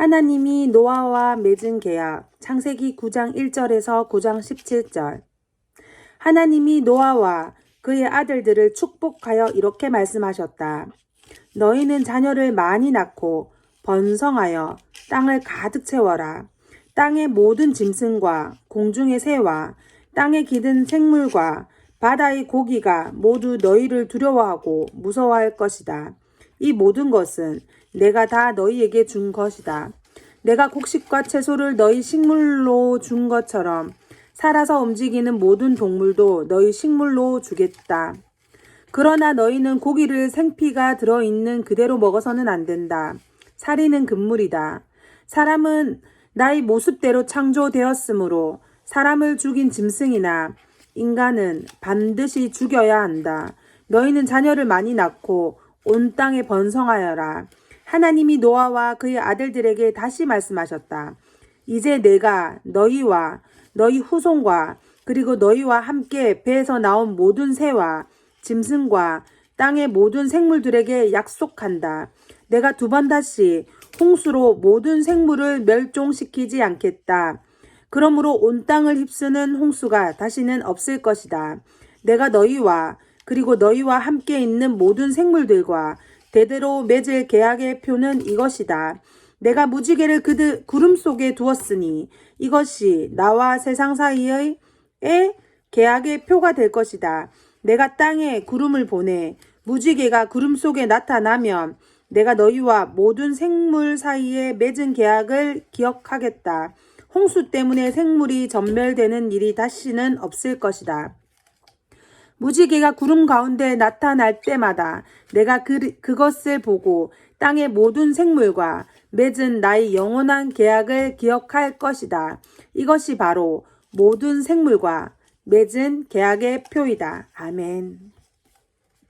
하나님이 노아와 맺은 계약 창세기 9장 1절에서 9장 17절 하나님이 노아와 그의 아들들을 축복하여 이렇게 말씀하셨다. 너희는 자녀를 많이 낳고 번성하여 땅을 가득 채워라. 땅의 모든 짐승과 공중의 새와 땅에 기든 생물과 바다의 고기가 모두 너희를 두려워하고 무서워할 것이다. 이 모든 것은 내가 다 너희에게 준 것이다. 내가 곡식과 채소를 너희 식물로 준 것처럼 살아서 움직이는 모든 동물도 너희 식물로 주겠다. 그러나 너희는 고기를 생피가 들어있는 그대로 먹어서는 안 된다. 살이는 금물이다. 사람은 나의 모습대로 창조되었으므로 사람을 죽인 짐승이나 인간은 반드시 죽여야 한다. 너희는 자녀를 많이 낳고 온 땅에 번성하여라. 하나님이 노아와 그의 아들들에게 다시 말씀하셨다. 이제 내가 너희와 너희 후손과 그리고 너희와 함께 배에서 나온 모든 새와 짐승과 땅의 모든 생물들에게 약속한다. 내가 두 번 다시 홍수로 모든 생물을 멸종시키지 않겠다. 그러므로 온 땅을 휩쓰는 홍수가 다시는 없을 것이다. 내가 너희와 그리고 너희와 함께 있는 모든 생물들과 대대로 맺을 계약의 표는 이것이다. 내가 무지개를 그드 구름 속에 두었으니 이것이 나와 세상 사이의 의 계약의 표가 될 것이다. 내가 땅에 구름을 보내 무지개가 구름 속에 나타나면 내가 너희와 모든 생물 사이에 맺은 계약을 기억하겠다. 홍수 때문에 생물이 전멸되는 일이 다시는 없을 것이다. 무지개가 구름 가운데 나타날 때마다 내가 그, 그것을 보고 땅의 모든 생물과 맺은 나의 영원한 계약을 기억할 것이다. 이것이 바로 모든 생물과 맺은 계약의 표이다. 아멘.